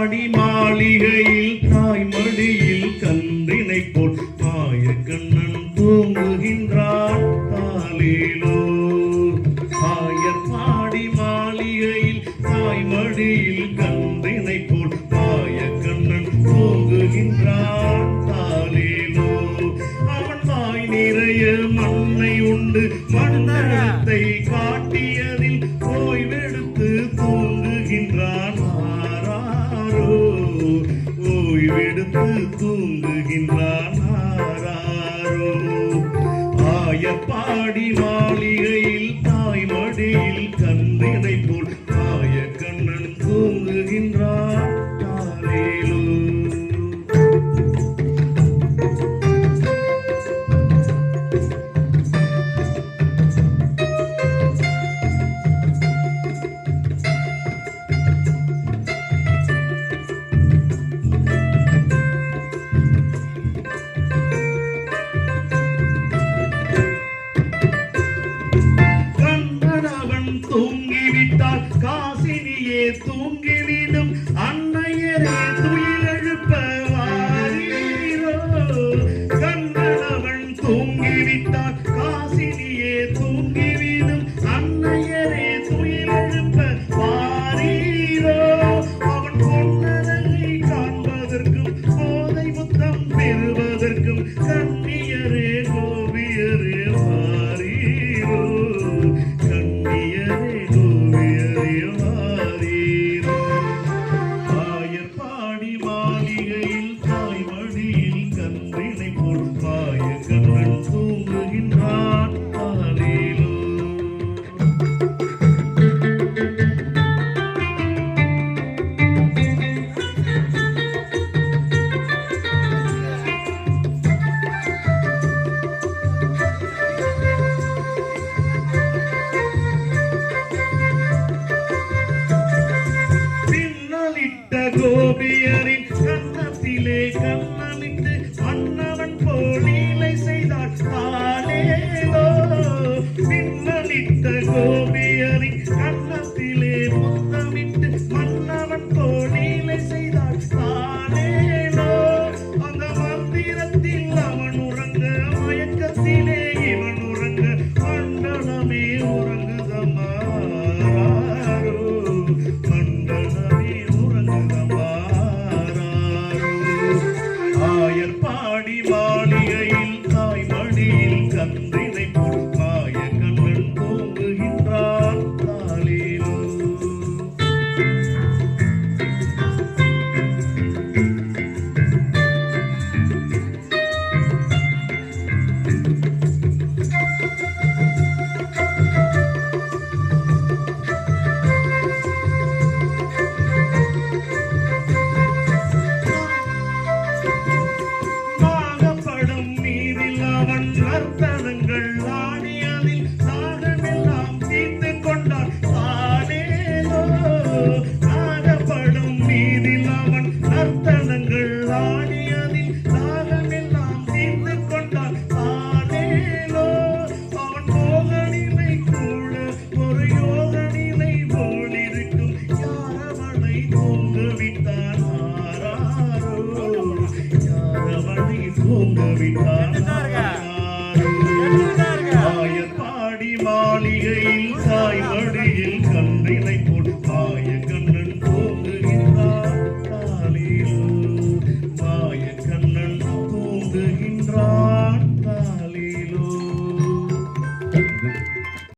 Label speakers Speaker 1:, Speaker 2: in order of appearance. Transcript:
Speaker 1: மாடி மாளிகையில் தாய் மடியில் கந்தினை போல் மாய கண்ணன் தூங்குகின்றான். காலிலோ ஆய பாடி மாளிகையில் தாய் மடியில் கந்தினை போல் மாய கண்ணன் தூங்குகின்றான். காலிலோ அவன் வாய் நிறைய மண்ணை உண்டு மண்ணத்தை காட்டி ஓய்வெடுத்து தூங்குகின்றான் ஆராரோ. ஆயப்பாடி மாளிகையில் தாய் மடியில் கன்றினை போல் தூங்கினி கோபியரின் கன்னத்திலே கண்ணமிட்டு அண்ணவன் போலீலை செய்தாள். காலேலோ பின்னலிட்ட கோபியரின் கன்னத்திலே thank you. ஆராரோ ஆயர் பாடி மாளிகையில் தாய் மடியில்